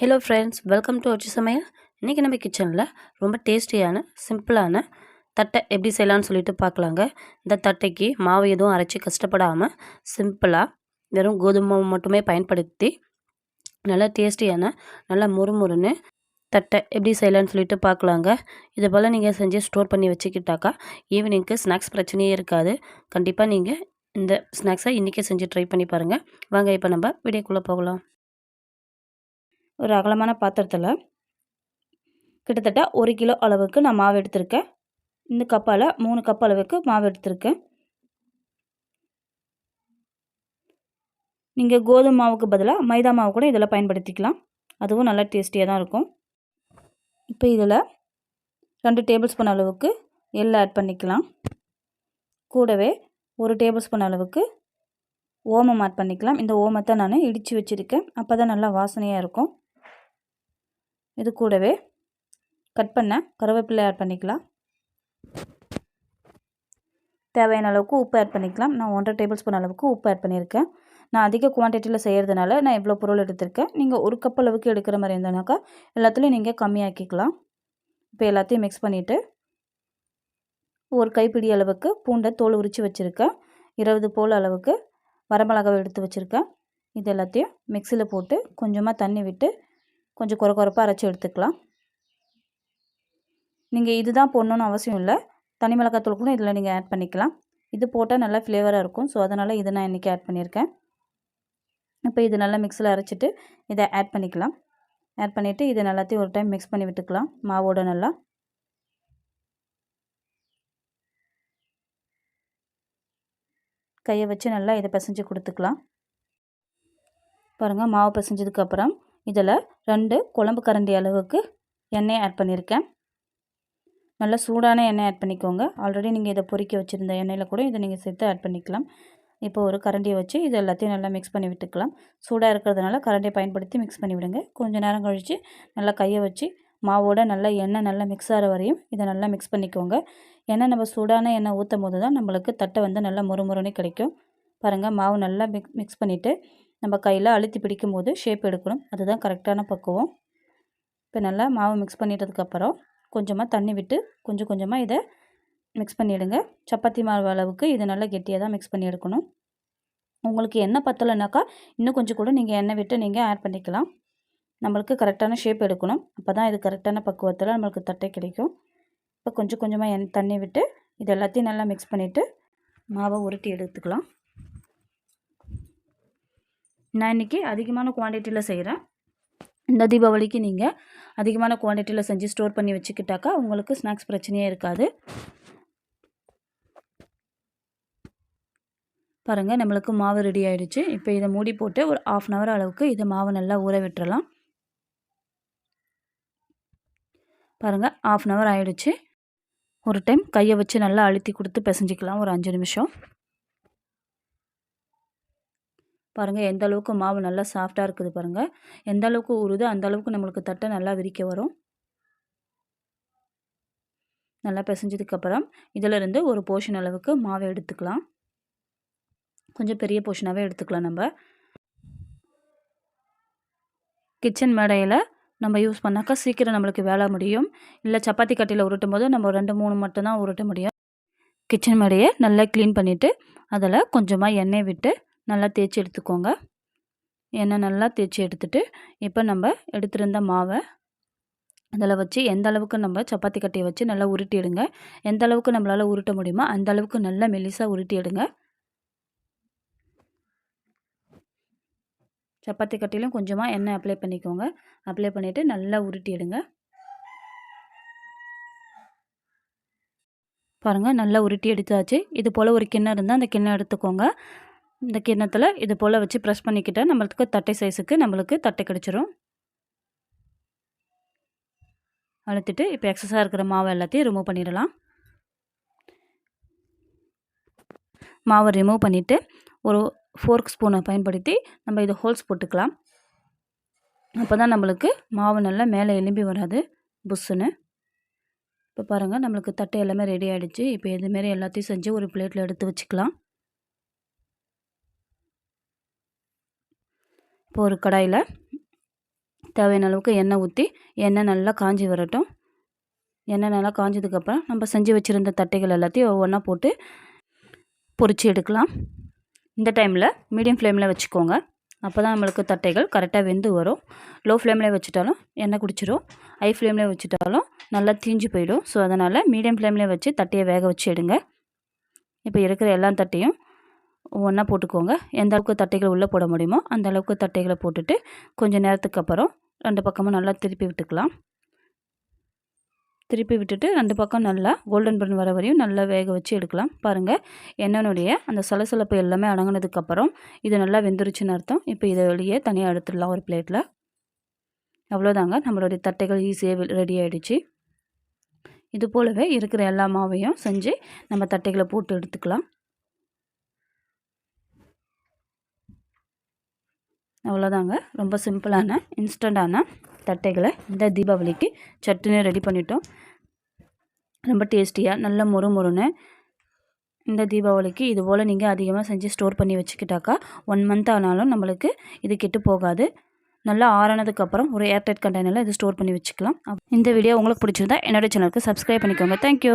Hello friends welcome to வச்சு சமையல் இன்றைக்கி நம்ம கிச்சனில் ரொம்ப டேஸ்டியான சிம்பிளான தட்டை எப்படி செய்யலாம்னு சொல்லிட்டு பார்க்கலாங்க. இந்த தட்டைக்கு மாவு எதுவும் அரைச்சி கஷ்டப்படாமல் சிம்பிளாக வெறும் கோதுமை மட்டுமே பயன்படுத்தி நல்லா டேஸ்டியான நல்லா முறுமுறுன்னு தட்டை எப்படி செய்யலான்னு சொல்லிட்டு பார்க்கலாங்க. இது போல் நீங்கள் செஞ்சு ஸ்டோர் பண்ணி வச்சுக்கிட்டாக்கா ஈவினிங்க்கு ஸ்நாக்ஸ் பிரச்சனையே இருக்காது. கண்டிப்பாக நீங்கள் இந்த ஸ்நாக்ஸை இன்றைக்கே செஞ்சு ட்ரை பண்ணி பாருங்கள் வாங்க இப்போ நம்ம வீடியோக்குள்ளே போகலாம். ஒரு அகலமான பாத்திரத்தில் கிட்டத்தட்ட ஒரு கிலோ அளவுக்கு நான் மாவு எடுத்திருக்கேன். இந்த கப்பால் மூணு கப் அளவுக்கு மாவு எடுத்திருக்கேன். நீங்கள் கோதுமை மாவுக்கு பதிலாக மைதா மாவு கூட இதில் பயன்படுத்திக்கலாம். அதுவும் நல்லா டேஸ்டியாக தான் இருக்கும். இப்போ இதில் ரெண்டு டேபிள் ஸ்பூன் அளவுக்கு எள் ஆட் பண்ணிக்கலாம். கூடவே ஒரு டேபிள் ஸ்பூன் அளவுக்கு ஓமம் ஆட் பண்ணிக்கலாம். இந்த ஓமத்தை நான் இடித்து வச்சுருக்கேன். அப்போ தான் நல்லா வாசனையாக இருக்கும். இது கூடவே கட் பண்ண கருவேப்பிலை ஆட் பண்ணிக்கலாம். தேவையான அளவுக்கு உப்பு ஆட் பண்ணிக்கலாம். நான் ஒன்றரை டேபிள் ஸ்பூன் அளவுக்கு உப்பு ஆட் பண்ணியிருக்கேன். நான் அதிக குவான்டிட்டியில் செய்கிறதுனால நான் இவ்வளோ பொருள் எடுத்திருக்கேன். நீங்கள் ஒரு கப் அளவுக்கு எடுக்கிற மாதிரி இருந்தனாக்கா எல்லாத்துலேயும் நீங்கள் கம்மியாக்கிக்கலாம். இப்போ எல்லாத்தையும் மிக்ஸ் பண்ணிவிட்டு ஒரு கைப்பிடி அளவுக்கு பூண்டை தோல் உரித்து வச்சுருக்கேன். இருபது போல் அளவுக்கு வரமிளகாவை எடுத்து வச்சுருக்கேன். இது எல்லாத்தையும் மிக்சியில் போட்டு கொஞ்சமாக தண்ணி விட்டு கொஞ்சம் குறை குறைப்பாக அரைச்சி எடுத்துக்கலாம். நீங்கள் இது தான் போடணுன்னு அவசியம் இல்லை. தனி மிளகாத்தூள் கூட இதில் நீங்கள் ஆட் பண்ணிக்கலாம். இது போட்டால் நல்லா ஃப்ளேவராக இருக்கும். ஸோ அதனால் இதை நான் இன்றைக்கி ஆட் பண்ணியிருக்கேன். இப்போ இது நல்லா மிக்ஸில் அரைச்சிட்டு இதை ஆட் பண்ணிக்கலாம். ஆட் பண்ணிவிட்டு இதை நல்லாத்தையும் ஒரு டைம் மிக்ஸ் பண்ணி விட்டுக்கலாம். மாவோட நல்லா. கையை வச்சு நல்லா இதை பிசைஞ்சு கொடுத்துக்கலாம். பாருங்கள் மாவு பிசைஞ்சதுக்கப்புறம் இதில் ரெண்டு குழம்பு கரண்டி அளவுக்கு எண்ணெய் ஆட் பண்ணியிருக்கேன். நல்லா சூடான எண்ணெய் ஆட் பண்ணிக்கோங்க. ஆல்ரெடி நீங்கள் இதை பொறிக்க வச்சுருந்த எண்ணெயில் கூட இதை நீங்கள் சேர்த்து ஆட் பண்ணிக்கலாம். இப்போ ஒரு கரண்டியை வச்சு இது எல்லாத்தையும் நல்லா மிக்ஸ் பண்ணி விட்டுக்கலாம். சூடாக இருக்கிறதுனால கரண்டியை பயன்படுத்தி மிக்ஸ் பண்ணி விடுங்க. கொஞ்சம் நேரம் கழித்து நல்லா கையை வச்சு மாவோட நல்லா எண்ணெய் நல்லா மிக்ஸ் ஆகிற வரையும் இதை நல்லா மிக்ஸ் பண்ணிக்கோங்க. எண்ணெய் நம்ம சூடான எண்ணெய் ஊற்றும் போது தான் நம்மளுக்கு தட்டை வந்து நல்லா முறுமுறுன்னு கிடைக்கும். பாருங்கள் மாவு நல்லா மிக் மிக்ஸ் பண்ணிவிட்டு நம்ம கையில் அழுத்தி பிடிக்கும் போது ஷேப் எடுக்கணும். அதுதான் கரெக்டான பக்குவம். இப்போ நல்லா மாவு மிக்ஸ் பண்ணிட்டதுக்கப்புறம் கொஞ்சமாக தண்ணி விட்டு கொஞ்சம் கொஞ்சமாக இதை மிக்ஸ் பண்ணிவிடுங்க சப்பாத்தி மாவு அளவுக்கு இது நல்லா கெட்டியாக தான் மிக்ஸ் பண்ணி எடுக்கணும். உங்களுக்கு எண்ணெய் பத்தலைனாக்கா இன்னும் கொஞ்சம் கூட நீங்கள் எண்ணெய் விட்டு நீங்கள் ஆட் பண்ணிக்கலாம். நம்மளுக்கு கரெக்டான ஷேப் எடுக்கணும். அப்போ தான் இது கரெக்டான பக்குவத்தில் நம்மளுக்கு தட்டை கிடைக்கும். இப்போ கொஞ்சம் கொஞ்சமாக எண் தண்ணி விட்டு இது எல்லாத்தையும் நல்லா மிக்ஸ் பண்ணிவிட்டு மாவை உருட்டி எடுத்துக்கலாம். நான் இன்றைக்கி அதிகமான குவான்டிட்டியில் செய்கிறேன் இந்த தீபாவளிக்கு நீங்கள் அதிகமான குவான்டிட்டியில் செஞ்சு ஸ்டோர் பண்ணி வச்சுக்கிட்டாக்கா உங்களுக்கு ஸ்நாக்ஸ் பிரச்சனையே இருக்காது. பாருங்கள் நம்மளுக்கு மாவு ரெடி ஆகிடுச்சு இப்போ இதை மூடி போட்டு ஒரு ஆஃப் அன் ஹவர் அளவுக்கு இதை மாவு நல்லா ஊற விட்டுறலாம். பாருங்கள் ஆஃப் அன் ஹவர் ஆகிடுச்சு ஒரு டைம் கையை வச்சு நல்லா அழுத்தி கொடுத்து பிசைஞ்சிக்கலாம். ஒரு அஞ்சு நிமிஷம். பாருங்கள் எந்த அளவுக்கு மாவு நல்லா சாஃப்டாக இருக்குது பாருங்கள் எந்த அளவுக்கு உருது அந்த அளவுக்கு நம்மளுக்கு தட்டை நல்லா விரிக்க வரும். நல்லா பிசைஞ்சதுக்கப்புறம் இதிலிருந்து ஒரு போர்ஷன் அளவுக்கு மாவை எடுத்துக்கலாம். கொஞ்சம் பெரிய போர்ஷனாகவே எடுத்துக்கலாம் நம்ம. கிச்சன் மேடையில் நம்ம யூஸ் பண்ணாக்கா சீக்கிரம் நம்மளுக்கு வேலை முடியும். இல்லை சப்பாத்தி கட்டியில் உருட்டும் போது நம்ம ரெண்டு மூணு மட்டும்தான் உருட்ட முடியும். கிச்சன் மேடையை நல்லா க்ளீன் பண்ணிவிட்டு அதில் கொஞ்சமாக எண்ணெய் விட்டு நல்லா தேய்ச்சி எடுத்துக்கோங்க. எண்ணெய் நல்லா தேய்ச்சி எடுத்துட்டு இப்போ நம்ம எடுத்துருந்த மாவை அதில் வச்சு எந்த அளவுக்கு நம்ம சப்பாத்தி கட்டையை வச்சு நல்லா உருட்டி எடுங்க. எந்த அளவுக்கு நம்மளால் உருட்ட முடியுமோ அந்த அளவுக்கு நல்லா மெலிசாக உருட்டி எடுங்க. சப்பாத்தி கட்டிலும் கொஞ்சமாக எண்ணெய் அப்ளை பண்ணிக்கோங்க. அப்ளை பண்ணிவிட்டு நல்லா உருட்டி எடுங்க. பாருங்கள் நல்லா உருட்டி எடுத்தாச்சு. இது போல் ஒரு கிண்ணம் இருந்தால் அந்த கிண்ணம் எடுத்துக்கோங்க. இந்த கிண்ணத்தில் இது போல் வச்சு ப்ரெஸ் பண்ணிக்கிட்டால் நம்மளுக்கு தட்டை சைஸுக்கு நம்மளுக்கு தட்டை கிடச்சிரும். அழுத்திட்டு இப்போ எக்ஸஸாக இருக்கிற மாவை எல்லாத்தையும் ரிமூவ் பண்ணிடலாம். மாவை ரிமூவ் பண்ணிவிட்டு ஒரு ஃபோர்க் ஸ்பூனை பயன்படுத்தி நம்ம இதை ஹோல்ஸ் போட்டுக்கலாம். அப்போ தான் நம்மளுக்கு மாவு நல்லா மேலே எலும்பி வராது புஷ்ஷுன்னு. இப்போ பாருங்கள் நம்மளுக்கு தட்டை எல்லாமே ரெடி ஆகிடுச்சு இப்போ இதுமாரி எல்லாத்தையும் செஞ்சு ஒரு பிளேட்டில் எடுத்து வச்சுக்கலாம். இப்போ ஒரு கடாயில் தேவையான அளவுக்கு எண்ணெய் ஊற்றி எண்ணெய் நல்லா காஞ்சி வரட்டும். எண்ணெய் நல்லா காஞ்சதுக்கப்புறம் நம்ம செஞ்சு வச்சுருந்த தட்டைகள் எல்லாத்தையும் ஒவ்வொன்றா போட்டு பொறிச்சு எடுக்கலாம். இந்த டைமில் மீடியம் ஃப்ளேமில் வச்சுக்கோங்க. அப்போ தான் நம்மளுக்கு தட்டைகள் கரெக்டாக வெந்து வரும். லோ ஃப்ளேமில் வச்சுட்டாலும் எண்ணெய் குடிச்சிரும். ஹை ஃப்ளேமில் வச்சுட்டாலும் நல்லா தீஞ்சு போயிடும். ஸோ அதனால் மீடியம் ஃப்ளேமில் வச்சு தட்டையை வேக வச்சு எடுங்க. இப்போ இருக்கிற எல்லா தட்டையும் ஒன்றா போட்டுக்கோங்க. எந்த அளவுக்கு தட்டைகள் உள்ளே போட முடியுமோ அந்த அளவுக்கு தட்டைகளை போட்டுட்டு கொஞ்சம் நேரத்துக்கு அப்புறம் ரெண்டு பக்கமும் நல்லா திருப்பி விட்டுக்கலாம். திருப்பி விட்டுட்டு ரெண்டு பக்கம் நல்லா கோல்டன் ப்ரௌன் வர வரையும் நல்லா வேக வச்சு எடுக்கலாம். பாருங்கள் என்னனுடைய அந்த சலசலப்பு எல்லாமே அடங்கினதுக்கப்புறம் இது நல்லா வெந்துருச்சுன்னு அர்த்தம். இப்போ இதை வெளியே தனியாக எடுத்துடலாம் ஒரு பிளேட்டில் அவ்வளோதாங்க நம்மளுடைய தட்டைகள் ஈஸியாக ரெடி ஆகிடுச்சு இது போலவே இருக்கிற எல்லா மாவையும் செஞ்சு நம்ம தட்டைகளை போட்டு எடுத்துக்கலாம். அவ்வளோதாங்க. ரொம்ப சிம்பிளான இன்ஸ்டண்ட்டான தட்டைகளை இந்த தீபாவளிக்கு சட்டுன்னு ரெடி பண்ணிட்டோம். ரொம்ப டேஸ்டியாக நல்ல மொறு மொறுன்னு இந்த தீபாவளிக்கு இது போல் நீங்கள் அதிகமாக செஞ்சு ஸ்டோர் பண்ணி வச்சுக்கிட்டாக்கா ஒன் மந்த் ஆனாலும் நம்மளுக்கு இது கெட்டு போகாது. நல்லா ஆறானதுக்கப்புறம் ஒரு ஏர்டைட் கண்டெய்னரில் இது ஸ்டோர் பண்ணி வச்சுக்கலாம். இந்த வீடியோ உங்களுக்கு பிடிச்சிருந்தா என்னோடய சேனலுக்கு சப்ஸ்கிரைப் பண்ணிக்கோங்க. தேங்க்யூ